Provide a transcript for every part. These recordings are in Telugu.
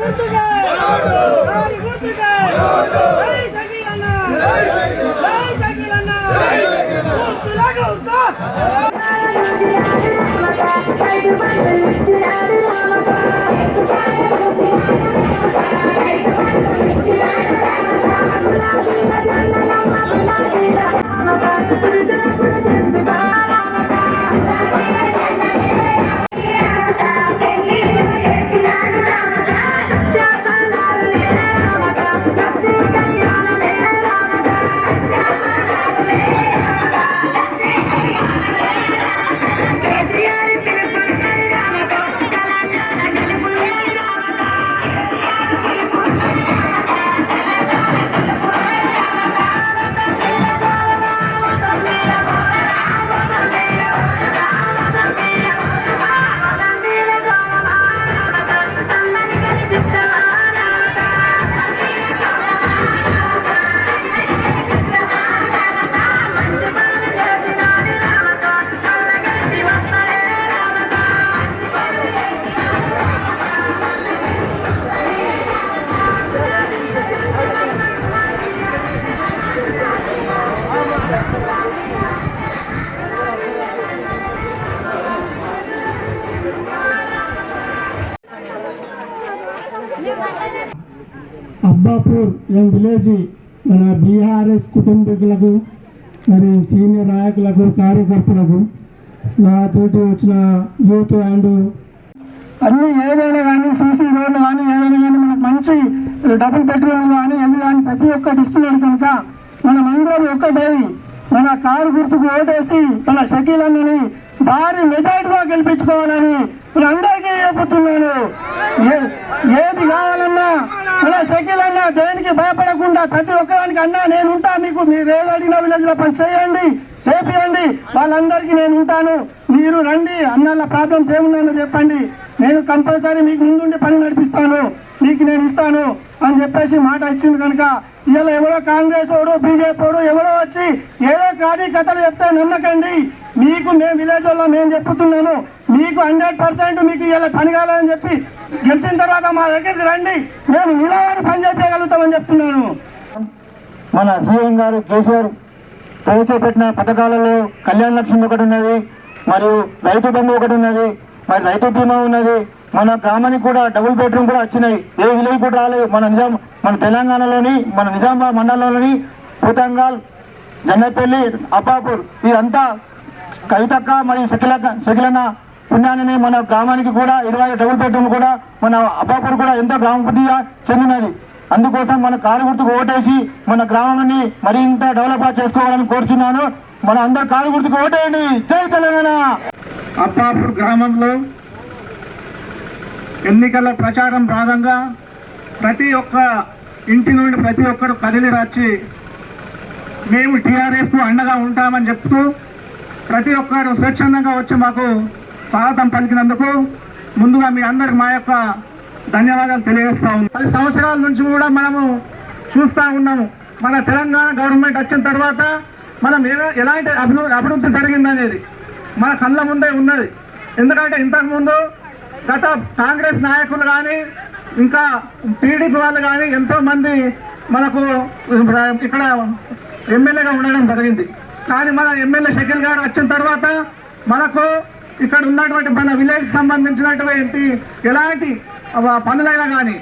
గుర్తుగా అబ్బాపూర్ ఎం విలేజ్ మన బీఆర్ఎస్ కుటుంబీకులకు మరి సీనియర్ నాయకులకు కార్యకర్తలకు నాతోటి వచ్చిన యూత్ అండ్ అన్ని ఏదైనా కానీ సీసీ రోడ్లు కానీ ఏదైనా కానీ మనకు మంచి డబుల్ బెడ్రూమ్ కానీ అవి కానీ ప్రతి ఒక్కటి ఇస్తున్నాడు కనుక మనం అందరూ ఒక్కటై మన కారు గుర్తుకు ఓటేసి మన షకీలన్నని భారీ మెజార్టీగా గెలిపించుకోవాలని నేను అందరికీ చెబుతున్నాను ఏ- ఏది కాదు దేనికి భయపడకుండా ప్రతి ఒక్కదానికి అన్నా నేను ఉంటా మీకు మీరు ఏదో అడిగిన విలేజ్లో పని చేయండి చేపియండి వాళ్ళందరికీ నేను ఉంటాను. మీరు రండి అన్నాళ్ళ ప్రాబ్లమ్స్ ఏమున్నాయో చెప్పండి. నేను కంపల్సరీ మీకు ముందుండి పని నడిపిస్తాను మీకు నేను ఇస్తాను అని చెప్పేసి మాట ఇచ్చింది కనుక ఇలా ఎవడో కాంగ్రెస్ వాడు బీజేపీ వాడు ఎవడో వచ్చి ఏదో కానీ కథలు చెప్తే నమ్మకండి. మీకు మేము విలేజ్ వాళ్ళ మేము చెప్తున్నాను మీకు హండ్రెడ్ పర్సెంట్ మీకు ఇలా పని చెప్పి గెలిచిన తర్వాత మా దగ్గరికి రండి. మేము నిలవని పని చేయగలుగుతామని చెప్తున్నాను. మన సీఎం గారు కేసీఆర్ ప్రవేశపెట్టిన పథకాలలో కళ్యాణ లక్ష్మి ఒకటి ఉన్నది మరియు రైతు బంధు ఒకటి ఉన్నది మరి రైతు బీమా ఉన్నది. మన గ్రామానికి కూడా డబుల్ బెడ్రూమ్ కూడా వచ్చినాయి. ఏ విలేజ్ కూడా రాలేదు. మన నిజాం మన తెలంగాణలోని మన నిజామాబాద్ మండలంలోని పూతంగాల్ జన్నపల్లి అబ్బాపూర్ ఇదంతా కవితక్క మరియు శకిలక్క శకిలన్న ఉన్నానని మన గ్రామానికి కూడా ఇరవై డబుల్ బెడ్రూమ్ కూడా మన అబ్బాపూర్ కూడా ఎంతో గ్రామపతిగా చెందినది. అందుకోసం మన కారు గుర్తుకు ఓటేసి మన గ్రామాన్ని మరింత డెవలప్ చేసుకోవాలని కోరుచున్నాను. మన అందరు కారు గుర్తుకు ఓటేయండి. జై తెలంగాణ! అప్పాపూర్ గ్రామంలో ఎన్నికల ప్రచారం భాగంగా ప్రతి ఒక్క ఇంటి నుండి ప్రతి ఒక్కరు కదిలి రాచి మేము టీఆర్ఎస్కు అండగా ఉంటామని చెప్తూ ప్రతి ఒక్కరు స్వచ్ఛందంగా వచ్చి మాకు స్వాగతం పలికినందుకు ముందుగా మీ అందరికి మా యొక్క ధన్యవాదాలు తెలియజేస్తా ఉన్నాం. పది సంవత్సరాల నుంచి కూడా మనము చూస్తూ ఉన్నాము. మన తెలంగాణ గవర్నమెంట్ వచ్చిన తర్వాత మనం ఏ- ఎలాంటి అభివృ అభివృద్ధి జరిగిందనేది మన కళ్ళ ముందే ఉన్నది. ఎందుకంటే ఇంతకుముందు గత కాంగ్రెస్ నాయకులు కానీ ఇంకా టీడీపీ వాళ్ళు కానీ ఎంతోమంది మనకు ఇక్కడ ఎమ్మెల్యేగా ఉండడం జరిగింది. కానీ మన ఎమ్మెల్యే షకిల్ గారు వచ్చిన తర్వాత మనకు ఇక్కడ ఉన్నటువంటి మన విలేజ్ సంబంధించినటువంటి ఎలాంటి పనులైనా కానీ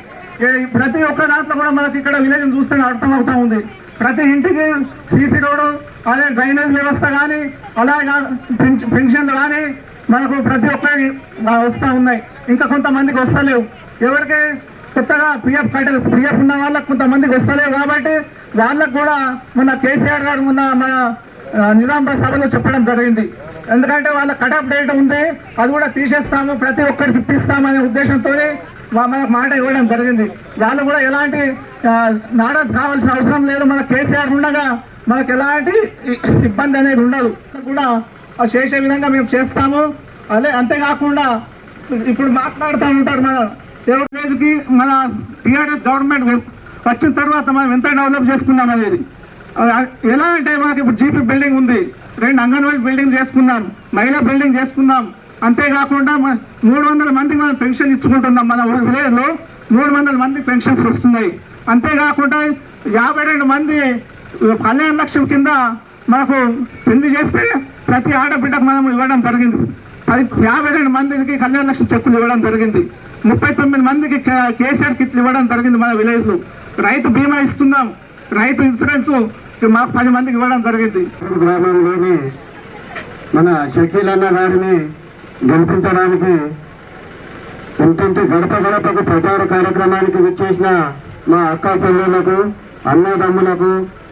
ప్రతి ఒక్క దాంట్లో కూడా మనకి ఇక్కడ విలేజ్ చూస్తే అర్థమవుతా ఉంది. ప్రతి ఇంటికి సీసీ రోడ్డు అదే డ్రైనేజ్ వ్యవస్థ కానీ అలాగే పెన్షన్లు కానీ మనకు ప్రతి ఒక్కరి వస్తూ ఉన్నాయి. ఇంకా కొంతమందికి వస్తలేవు. ఎవరికి కొత్తగా పిఎఫ్ కట్ట పిఎఫ్ ఉన్న వాళ్ళకి కొంతమందికి వస్తలేవు కాబట్టి వాళ్ళకు కూడా మన కేసీఆర్ గారు ఉన్న మన నిజామాబాద్ సభలో చెప్పడం జరిగింది. ఎందుకంటే వాళ్ళ కటాప్ డేట్ ఉంది అది కూడా తీసేస్తాము ప్రతి ఒక్కరికి ఇప్పిస్తామనే ఉద్దేశంతో మనకు మాట ఇవ్వడం జరిగింది. వాళ్ళు కూడా ఎలాంటి నారాజ్ కావాల్సిన అవసరం లేదు. మన కేసీఆర్ ఉండగా మనకు ఎలాంటి ఇబ్బంది అనేది ఉండదు. కూడా చేసే విధంగా మేము చేస్తాము. అదే అంతేకాకుండా ఇప్పుడు మాట్లాడుతూ ఉంటారు మన ఎవరికి మన టీఆర్ఎస్ గవర్నమెంట్ వచ్చిన తర్వాత మనం ఎంత డెవలప్ చేసుకున్నాం అనేది. ఎలా అంటే మనకి ఇప్పుడు జీపీ బిల్డింగ్ ఉంది. రెండు అంగన్వాడీ బిల్డింగ్ చేసుకున్నాం. మహిళా బిల్డింగ్ చేసుకున్నాం. అంతేకాకుండా మూడు వందల మందికి మనం పెన్షన్ ఇచ్చుకుంటున్నాం. మన విలేజ్లో మూడు వందల మంది పెన్షన్స్ వస్తున్నాయి. అంతేకాకుండా యాభై రెండు మంది కళ్యాణ లక్ష్యం కింద మనకు పెళ్ళి చేస్తే ప్రతి ఆడబిడ్డకు మనం ఇవ్వడం జరిగింది. పది యాభై రెండు మందికి కళ్యాణ లక్ష్యం చెక్కులు ఇవ్వడం జరిగింది. ముప్పై తొమ్మిది మందికి కే- కేసీఆర్ కిట్లు ఇవ్వడం జరిగింది మన విలేజ్లో. రైతు బీమా ఇస్తున్నాం. రైతు ఇన్సూరెన్స్ మాకు పది మందికి ఇవ్వడం జరిగింది. గ్రామంలోని మన షకీల్ అన్న గారిని గెలిపించడానికి ఇంటింటి గడప గడపకు ప్రచార కార్యక్రమానికి విచ్చేసిన మా అక్క చెల్లెళ్ళకు అన్నదమ్ములకు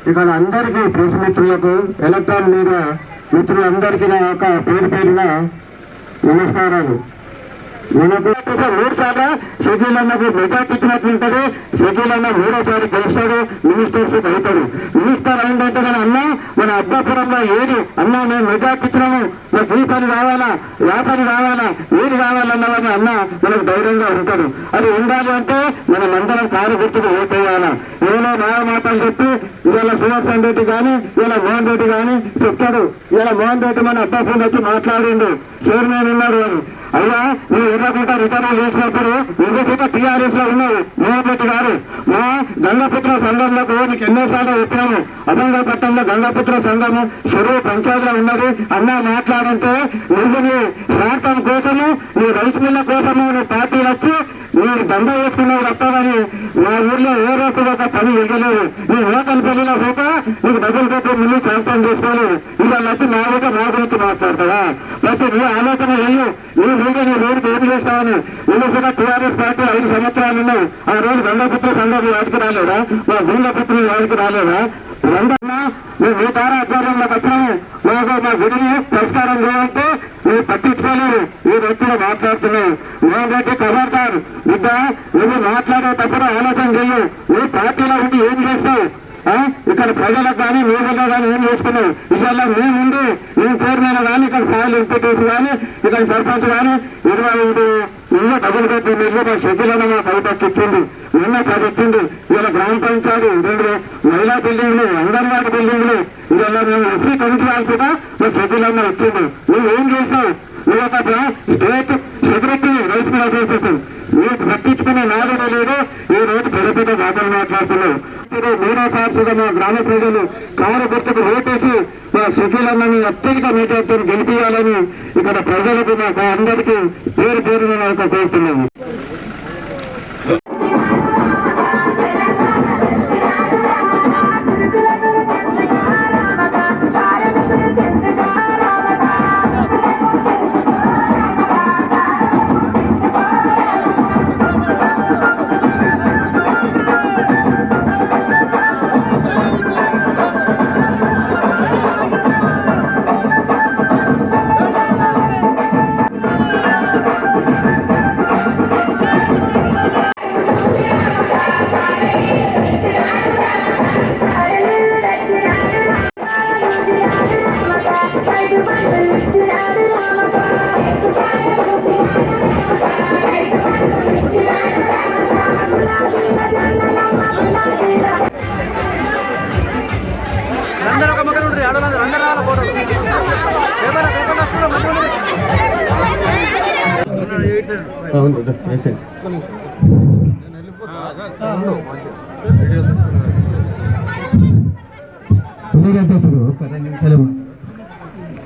ఇక్కడ అందరికీ ప్రెస్ మిత్రులకు ఎలక్ట్రాన్ మీడియా మిత్రులందరికీ నా యొక్క పేరు పేరున నమస్కారాలు. మనకు మూడు సార్లు షకీల్ అన్నకు మెజార్టీ ఇచ్చినట్లు ఉంటది. షకీల్ అన్న మూడోసారి గెలుస్తాడు. మినిస్టర్షిప్ అవుతాడు మినిస్టర్ అయిందంటే అన్న మన అబ్బాపురంలో ఏది? అన్న మేము మెజార్టీ ఇచ్చినాము నాకు ఈ పని కావాలా? ఆ పని కావాలా? ఏది కావాలన్నవని అన్న మనకు ధైర్యంగా ఉంటాడు. అది ఉండాలి అంటే మనం అందరం కారు గుర్తుకు ఓటేయాలా? ఏదో న్యాయ మాటలు చెప్పి ఇవాళ సుదర్శన్ రెడ్డి కానీ ఇలా మోహన్ రెడ్డి కానీ చెప్తాడు ఇలా మోహన్ రెడ్డి మన అబ్బాపురం వచ్చి మాట్లాడిండు. చైర్మన్ ఉన్నాడు అని అయ్యా నువ్వు ఎర్రకుంట రిటర్న్ చేసినప్పుడు ఎర్రకుంట టీఆర్ఎస్లో ఉన్నావు మోహన్రెడ్డి గారు. మా గంగపుత్ర సంఘంలో నీకు ఎన్నోసార్లు చెప్పినాము. అదంగా పట్టణంలో గంగపుత్ర సంఘము చెరువు పంచాయతీలో ఉన్నది. అన్నా మాట్లాడంటే నువ్వు నీ స్వార్థం కోసము నీ రైతు మిల్ల కోసము నీ పార్టీ వచ్చి నీ దండ వేసుకున్నావు తప్పదని మా ఊర్లో ఏ రోజు ఒక పని వెళ్ళలేదు నీ ఓటమి పెళ్ళిలో పోక నీకు డబ్బులు పెట్టి ముందు శాంతం చేసుకోలేదు ఇలా వచ్చి నా ఊట నా గురించి మాట్లాడతావా? ప్రతి నీ ఆలోచన వెళ్ళు. నీ ఊరికే నీ ఊరికి ఏం చేస్తావని. నువ్వు కూడా టీఆర్ఎస్ పార్టీ ఐదు సంవత్సరాలు ఉన్నావు ఆ రోజు గంగపుత్ర సంఘం వాడికి రాలేదా? మా గుండపుత్రులు వాడికి రాలేదా? రెండన్నా మేము మీ తారా ఆధ్వర్యంలోకి వచ్చినాము మాకు మా గుడిని పరిష్కారం చేయాలంటే మీరు పట్టించుకోలేరు. మీరు ఎప్పుడు మాట్లాడుతున్నావు మోహన్ రెడ్డి కబడతారు బిడ్డ నువ్వు మాట్లాడే మాట్లాడేటప్పుడు ఆలోచన చెయ్యు. నువ్వు పార్టీలో ఉండి ఏం చేస్తావు? ఇక్కడ ప్రజలకు కానీ మీడియాలో కానీ ఏం చేసుకున్నావు ఇవాళ మీ ముందు మీ పేరు మీద కానీ ఇక్కడ సాయిల్ ఇన్స్టిట్యూట్ కానీ ఇక్కడ సర్పంచ్ కానీ ఇరవై ఐదు నిన్న డబుల్ బెడ్రూమ్ ఇల్లు మా షెడ్యూల్ మా బయటకు ఇచ్చింది. నిన్న పది ఇచ్చింది. ఇవాళ గ్రామ పంచాయతీ రెండు మహిళా బిల్డింగ్లు అంగన్వాడీ బిల్డింగ్లు. ఇవాళ మేము ఎస్సీ కమిటీ వాళ్ళు కూడా మా షెడ్యూల్ ఇచ్చింది. నువ్వు ఏం చేస్తావు? నువ్వు ఒక స్టేట్ సెక్రటరీ రైతు మీద చేసేసావు నువ్వు పట్టించుకునే నాలుగు లేదు. ఈ రోజు పెద్ద పెద్ద మాటలు మాట్లాడుతున్నావు ఇప్పుడు మూడోసారి మా గ్రామ ప్రజలు కారు గుర్తుకు ఓటేసి మా సుఖీలన్నని అత్యధిక మీటర్తో గెలిపించాలని ఇక్కడ ప్రజలకు మాకు అందరికీ పేరు పేరు నాకు కోరుతున్నాము. రావాలి ఫోటోలు పేపర్ పేపర్ వస్తుందో పది నిమిషాలు